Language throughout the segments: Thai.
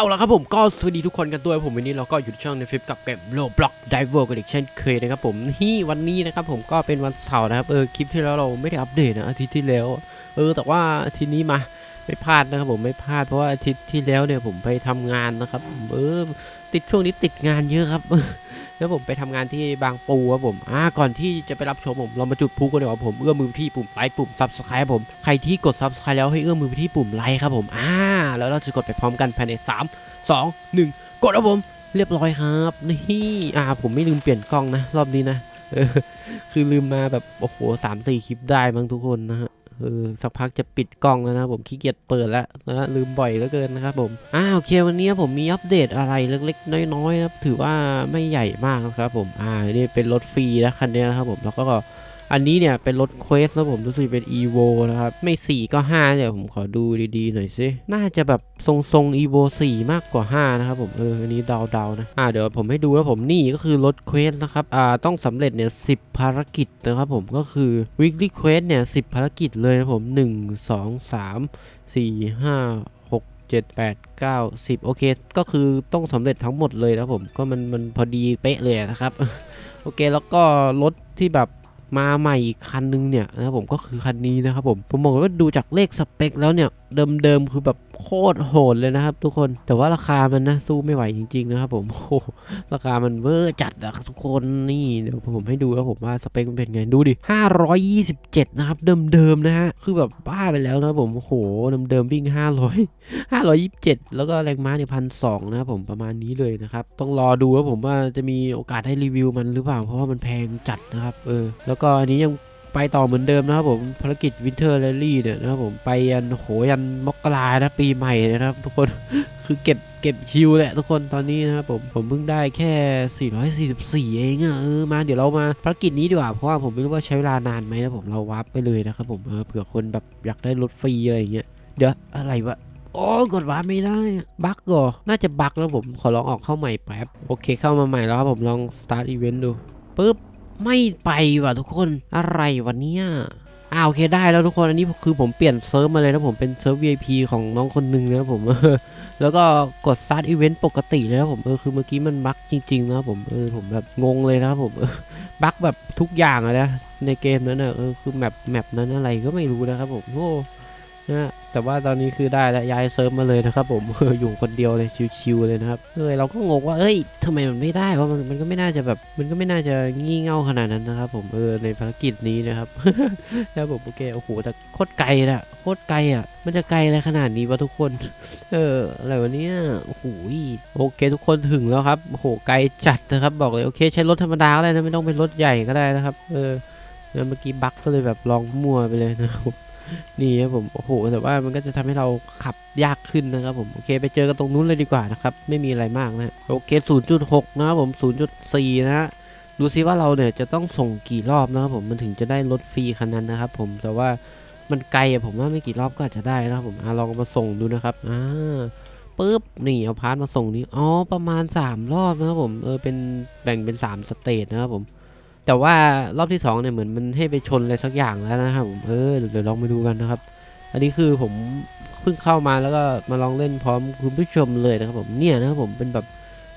เอาละครับผมก็สวัสดีทุกคนกันด้วยผมวันนี้เราก็อยู่ช่องในฟิปกับเกมโลบล็อกไดเวอร์กันอีกเช่นเคยนะครับผมที่วันนี้นะครับผมก็เป็นวันเสาร์นะครับเออคลิปที่แล้วเราไม่ได้อัปเดตนะอาทิตย์ที่แล้ว เออแต่ว่าอาทีนี้มาไม่พลาดนะครับผมไม่พลาดเพราะว่าอาทิตย์ที่แล้วเนี่ยผมไปทำงานนะครับเออติดช่วงนี้ติดงานเยอะครับ แล้วผมไปทำงานที่บางปูครับผมอ่าก่อนที่จะไปรับชมผมเรามาจุดพลุกันเดีกว่าผมเอื้อมมือไปที่ปุ่มไลค์ปุ่ม subscribe ครับผมใครที่กด subscribe แล้วให้เอื้อมมือไปที่ปุ่มไลค์ครับผมอ่าแล้วเราจะกดไปพร้อมกันภายใน 3 2 1 กดครับผม เรียบร้อยครับนี่อ่าผมไม่ลืมเปลี่ยนกล้องนะ รอบนี้นะคือลืมมาแบบโอ้โหสามสี่คลิปได้มั้งทุกคนนะฮะ เออสักพักจะปิดกล้องแล้วนะผมขี้เกียจเปิดแล้วนะลืมบ่อยเหลือเกินนะครับผมอ่าโอเควันนี้ผมมีอัปเดตอะไรเล็กๆ น้อยๆนะครับถือว่าไม่ใหญ่มากนะครับผมอ่านี่เป็นรถฟรีนะคันนี้นะครับผมแล้วก็ อันนี้เนี่ยเป็นรถเควสแล้วผมรู้สึกเป็น EVO นะครับไม่ 4 ก็ 5เนี่ยผมขอดูดีๆ หน่อยสิ น่าจะแบบทรงๆ EVO 4 มากกว่า 5 นะครับผมเอออันนี้เดาๆนะอ่าเดี๋ยวผมให้ดูแล้วผมนี่ก็คือรถเควสนะครับอ่าต้องสำเร็จเนี่ย10ภารกิจนะครับผมก็คือ weekly quest เนี่ย10ภารกิจเลยนะผม 1 2 3 4 5 7 8 9 10 โอเค ก็คือต้องสำเร็จทั้งหมดเลยนะผม ก็มันมันพอดีเป๊ะเลยนะครับ โอเค แล้วก็รถที่แบบ มาใหม่อีกคันนึงเนี่ยนะครับผมก็คือคันนี้นะครับผมผมบอกเลยว่าดูจากเลขสเปคแล้วเนี่ย เดิมๆคือแบบโคตรโหดเลยนะครับ ทุกคนแต่ว่าราคามันนะสู้ไม่ไหวจริงๆนะครับผมโอ้โหราคามันเวอร์จัดอะทุกคนนี่เดี๋ยวผมให้ดูแล้วผมว่าสเปคมันเป็นไงดูดิ 527 นะครับ เดิมๆนะฮะคือแบบบ้าไปแล้วนะครับผมโอ้โหเดิมๆวิ่ง 500 527 แล้วก็แรงม้าเนี่ยพันสองนะครับผมประมาณนี้เลยนะครับ ต้องรอดูว่าผมว่าจะมีโอกาสให้รีวิวมันหรือเปล่าเพราะว่ามันแพงจัดนะครับเออแล้วก็อันนี้ยัง ไปต่อเหมือนเดิมนะครับผมภารกิจวินเทอร์แรลลี่เนี่ยนะครับผมไปยันโหยันมกรานะปีใหม่นะครับ ทุกคนคือเก็บเก็บชิลแหละทุกคนตอนนี้นะครับผมผมเพิ่งได้แค่ 444 เองอะเออมาเดี๋ยวเรามาภารกิจนี้ดีกว่าเพราะว่าผมไม่รู้ว่าใช้เวลานานไหมนะผมเราวับไปเลยนะครับผมเออเผื่อคนแบบอยากได้รถฟรีอะไรอย่างเงี้ยเดี๋ยวอะไรวะโอ้กดวาร์ปไม่ได้ บั๊กเหรอน่าจะบั๊กแล้วผมขอลองออกเข้าใหม่แป๊บ โอเคเข้ามาใหม่แล้วครับผมลอง start event ดู ปึ๊บ ไม่ไปว่ะทุกคนอะไรวะเนี่ยอ่าโอเคได้แล้วทุกคนอันนี้คือผมเปลี่ยนเซิร์ฟมาเลยนะผมเป็นเซิร์ฟ VIP ของน้องคนหนึ่งนะผมแล้วก็กด start event ปกติเลยนะผมเออคือเมื่อกี้มันบั๊กจริง ๆ นะผมเออผมแบบงงเลยนะผมเออบั๊กแบบทุกอย่างเลยนะในเกมนั้นนะเออคือแมปแมปนั้นอะไรก็ไม่รู้นะครับผมโอ้ นะแต่ว่าตอนนี้คือได้แล้วย้ายเซิร์ฟมาเลยนะครับ ผมอยู่คนเดียวเลยชิวๆเลยนะครับเออเราก็งงว่าเอ้ยทำไมมันไม่ได้วะมันมันก็ไม่น่าจะแบบ มันก็ไม่น่าจะงี่เง่าขนาดนั้นนะครับ ผมเออในภารกิจนี้นะครับแล้วผมโอเคโอ้โหแต่โคตรไกลนะโคตรไกลอะ มันจะไกลอะไรขนาดนี้วะทุกคน เอออะไรวะเนี่ยโอ้โหโอเค ทุกคนถึงแล้วครับโอ้โหไกลจัดนะครับ บอกเลยโอเคใช้รถธรรมดาก็ได้นะไม่ต้องเป็นรถใหญ่ก็ได้นะครับ เออแล้วเมื่อกี้บั๊กก็เลยแบบลองมั่วไปเลยนะครับ นี่ครับผมโอ้โหแต่ว่ามันก็จะทำให้เราขับยากขึ้นนะครับผมโอเคไปเจอกันตรงนู้นเลยดีกว่านะครับไม่มีอะไรมากนะโอเค 0.6 นะครับผม 0.4 นะฮะดูซิว่าเราเนี่ยจะต้องส่งกี่รอบนะครับผมมันถึงจะได้รถฟรีคันนั้นนะครับผมแต่ว่ามันไกลอะผมว่าไม่กี่รอบก็อาจจะได้นะครับผมอลองมาส่งดูนะครับอ่าปุ๊บนี่เอาพาร์ทมาส่งนี้อ๋อประมาณ 3 รอบนะครับผมเออเป็นแบ่งเป็น 3 สเตจนะครับผม แต่ว่ารอบที่2เนี่ยเหมือนมันให้ไปชนอะไรสักอย่างแล้วนะครับผมเออเดี๋ยวลองไปดูกันนะครับ อันนี้คือผมเพิ่งเข้ามาแล้วก็มาลองเล่นพร้อมคุณผู้ชมเลยนะครับผมเนี่ยนะครับผมเป็นแบบ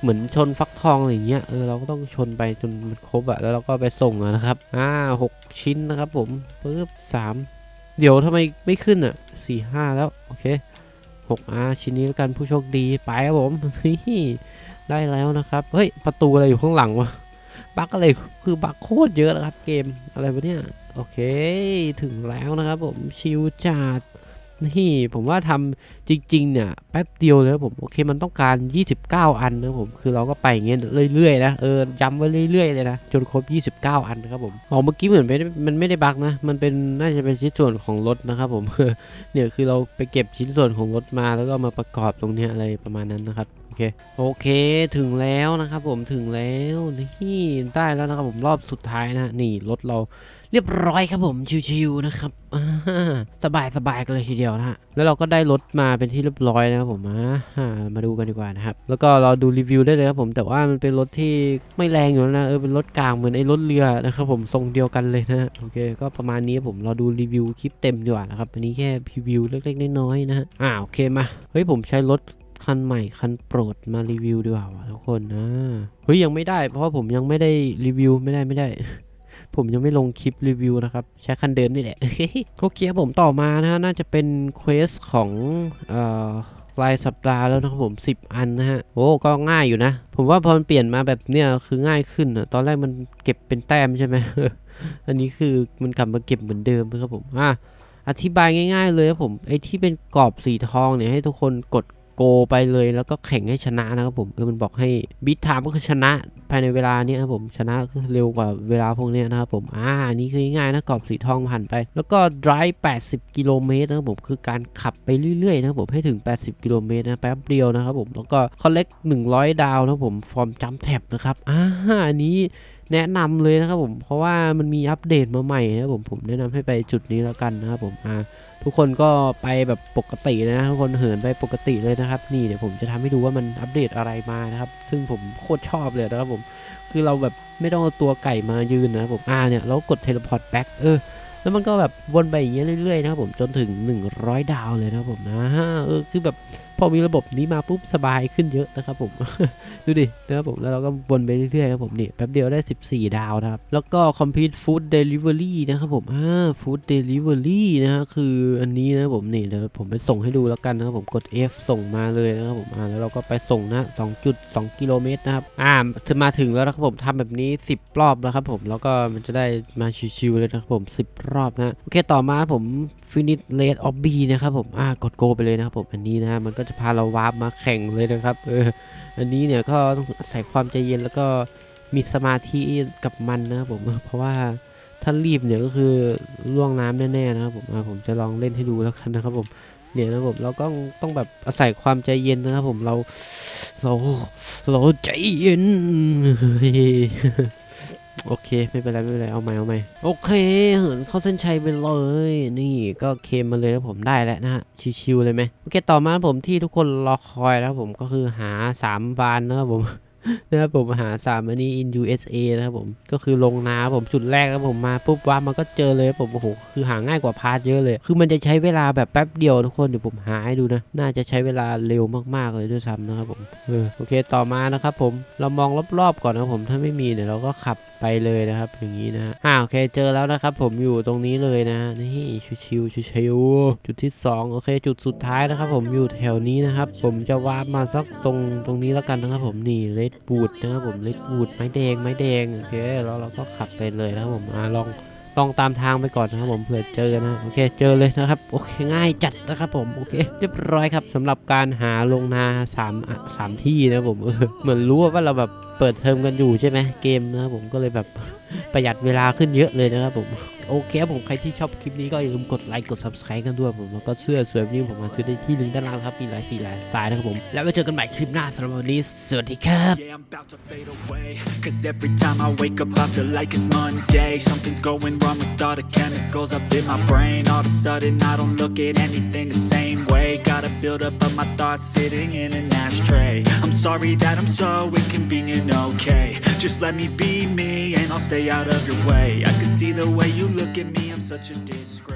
เหมือนชนฟักทองอะไรเงี้ยเออเราก็ต้องชนไปจนมันครบอะแล้วเราก็ไปส่งอะนะครับอ่าหกชิ้นนะครับผมปึ๊บสามเดี๋ยวทำไมไม่ขึ้นอะสี่ห้าแล้วโอเคหกอ่าชิ้นนี้แล้วกันผู้โชคดีไปครับผมได้แล้วนะครับเฮ้ยประตูอะไรอยู่ข้างหลังวะ บั๊กอะไรคือบั๊กโคตรเยอะนะครับเกมอะไรวะเนี่ย โอเค ถึงแล้วนะครับผมชิวจัด นี่ผมว่าทำจริงๆเนี่ยแป๊บเดียวเลยผมโอเคมันต้องการ 29 อันนะผมคือเราก็ไปอย่างเงี้ยเรื่อยๆนะเออย้ำไว้เรื่อยๆเลยนะจนครบ 29 อันนะครับผมอ๋อเมื่อกี้เหมือนไม่มันไม่ได้บักนะ มันเป็นน่าจะเป็นชิ้นส่วนของรถนะครับผมเนี่ยคือเราไปเก็บชิ้นส่วนของรถมาแล้วก็มาประกอบตรงเนี้ยอะไรประมาณนั้นนะครับโอเคโอเคถึงแล้วนะครับผมถึงแล้วนี่ได้แล้วนะครับผมรอบสุดท้ายนะนี่รถเรา เรียบร้อยครับผมชิวๆนะครับสบายสบายกันเลยทีเดียวนะฮะแล้วเราก็ได้รถมาเป็นที่เรียบร้อยนะครับผมมาดูกันดีกว่านะครับแล้วก็เราดูรีวิวได้เลยครับผมแต่ว่ามันเป็นรถที่ไม่แรงอยู่แล้วนะเออเป็นรถกลางเหมือนไอ้รถเรือนะครับผมทรงเดียวกันเลยนะฮะโอเค ก็ประมาณนี้ผมเราดูรีวิวคลิปเต็มดีกว่านะครับอันนี้แค่พรีวิวเล็กๆน้อยๆนะฮะอ่าโอเคมาเฮ้ยผมใช้รถคันใหม่คันโปรดมารีวิวดีกว่าทุกคนนะเฮ้ยยังไม่ได้ เพราะผมยังไม่ได้รีวิวไม่ได้ไม่ได้ ผมยังไม่ลงคลิปรีวิวนะครับ ใช้คันเดิมนี่แหละ โอเคครับผมต่อมานะฮะ น่าจะเป็นเควสของเอ่อรายสัปดาห์แล้วนะครับผม 10 อันนะฮะ โอ้ก็ง่ายอยู่นะ ผมว่าพอมันเปลี่ยนมาแบบเนี้ยคือง่ายขึ้นอะตอนแรกมันเก็บเป็นแต้มใช่ไหม อันนี้คือมันกลับมาเก็บเหมือนเดิมนะครับผมอะอธิบายง่าย ๆ เลยครับผมไอ้ที่เป็นกรอบสีทองเนี่ยให้ทุกคนกด โกไปเลยแล้วก็แข่งให้ชนะนะครับผมเออมันบอกให้บิทไทม์ก็คือชนะภายในเวลาเนี้ยครับผมชนะคือเร็วกว่าเวลาพวกเนี้ยนะครับผมอ่านนี้คือง่ายนะกรอบสีทองผ่านไป แล้วก็ drive 80 กิโลเมตรนะครับผมคือการขับไปเรื่อยๆนะครับผมให้ถึง 80 กิโลเมตรนะแป๊บเดียวนะครับผมแล้วก็ collect 100 ดาวนะครับผมฟอร์มจัมแท็บนะครับอ่าอันนี้แนะนำเลยนะครับผมเพราะว่ามันมีอัปเดตมาใหม่นะครับผมผมแนะนำให้ไปจุดนี้แล้วกันนะครับผมอ่า ทุกคนก็ไปแบบปกตินะทุกคนเหินไปปกติเลยนะครับ นี่เดี๋ยวผมจะทำให้ดูว่ามันอัปเดตอะไรมานะครับ ซึ่งผมโคตรชอบเลยนะครับผม คือเราแบบไม่ต้องเอาตัวไก่มายืนนะครับผมอ่าเนี่ยเรากดเทเลพอร์ตแบ็กเออแล้วมันก็แบบวนไปอย่างเงี้ยเรื่อยๆนะครับผมจนถึง 100 ดาวเลยนะครับผมนะเออคือแบบ พอมีระบบนี้มาปุ๊บสบายขึ้นเยอะนะครับผม ดูดินะครับผมแล้วเราก็วนไปเรื่อยๆนะครับผมนี่แป๊บเดียวได้ 14 ดาวนะครับ แล้วก็ complete food delivery นะครับผมอ่า food delivery นะฮะคืออันนี้นะครับผมนี่เดี๋ยวผมไปส่งให้ดูแล้วกันนะครับผมกด F ส่งมาเลยนะครับผมอ่าแล้วเราก็ไปส่งนะ2.2 กิโลเมตรนะครับอ่าถึงมาถึงแล้วนะครับผมทำแบบนี้ 10 รอบนะครับผมแล้วก็มันจะได้มาชิวๆเลยนะครับผม 10 รอบนะโอเคต่อมาผม finish rate of B นะครับผมอ่ากดโกไปเลยนะครับผมอันนี้นะฮะมันก็จะพาเราวาร์ปมาแข่งเลยนะครับ เออ อันนี้เนี่ยก็ต้องอาศัยความใจเย็นแล้วก็มีสมาธิกับมันนะครับผม เพราะว่าถ้ารีบเนี่ยก็คือล่วงน้ำแน่ๆนะครับผมผมจะลองเล่นให้ดูแล้วกันนะครับผมเนี่ยนะผมเราก็ต้องแบบอาศัยความใจเย็นนะครับผมเราเราเราใจเย็น โอเค ไม่เป็นไรไม่เป็นไรเอาใหม่เอาใหม่โอเคเหินเข้าเส้นชัยไปเลย นี่ก็เคมมาเลยแล้วผมได้แล้วนะฮะชิวๆเลยไหมโอเคต่อมาผมที่ทุกคนรอคอยแล้วผมก็คือหา 3 บานนะครับผม นะครับผมหาสามอันนี้ in USA นะครับผมก็คือลงนาผมจุดแรกแล้วผมมาปุ๊บว่ามันก็เจอเลยผมโอ้โหคือหาง่ายกว่าพาร์ทเยอะเลย คือมันจะใช้เวลาแบบแป๊บเดียวทุกคนเดี๋ยวผมหาให้ดูนะ น่าจะใช้เวลาเร็วมากๆเลยด้วยซ้ำนะครับผมเออโอเคต่อมานะครับผมเรามองรอบๆก่อนนะครับผมถ้าไม่มีเดี๋ยวเราก็ขับไปเลยนะครับอย่างนี้นะฮะอ่าโอเคเจอแล้วนะครับ ผมอยู่ตรงนี้เลยนะนี่ชิวๆชิวๆจุดที่สองโอเค จุดสุดท้ายนะครับ ผมอยู่แถวนี้นะครับ ผมจะวาร์ปมาสักตรงตรงนี้แล้วกันนะครับ ผมนี่เลดบูดนะครับผมเลดบูดไม้แดงไม้แดงโอเคแล้วเราก็ขับไปเลยนะครับผมอ่าลองลองตามทางไปก่อนนะครับผมเผื่อเจอนะโอเคเจอเลยนะครับโอเคง่ายจัดนะครับผมโอเคเรียบร้อยครับสำหรับการหาลงนาสามสามที่นะครับผมเออเหมือนรู้ว่าเราแบบเปิดเทอมกันอยู่ใช่ไหมเกมนะครับผมก็เลยแบบประหยัดเวลาขึ้นเยอะเลยนะครับผม โอเคครับผมใครที่ชอบคลิปนี้ก็อย่าลืมกดไลค์กด subscribe กันด้วยผมแล้วก็เสื้อสวยแบบนี้ผมมาซื้อได้ที่ลิงก์ด้านล่างครับมีหลายสีหลายสไตล์นะครับผมแล้วไว้เจอกันใหม่คลิปหน้าสำหรับวันนี้สวัสดีครับ Yeah, I'm about to fade away. Cause every time I wake up, I feel like it's Monday. Something's going wrong with all the chemicals up in my brain. All of a sudden, I don't look at anything the same way. Gotta build up of my thoughts sitting in an ashtray. I'm sorry that I'm so inconvenient, okay? Just let me be me and I'll stay out of your way. I can see the way you look at me, I'm such a disgrace.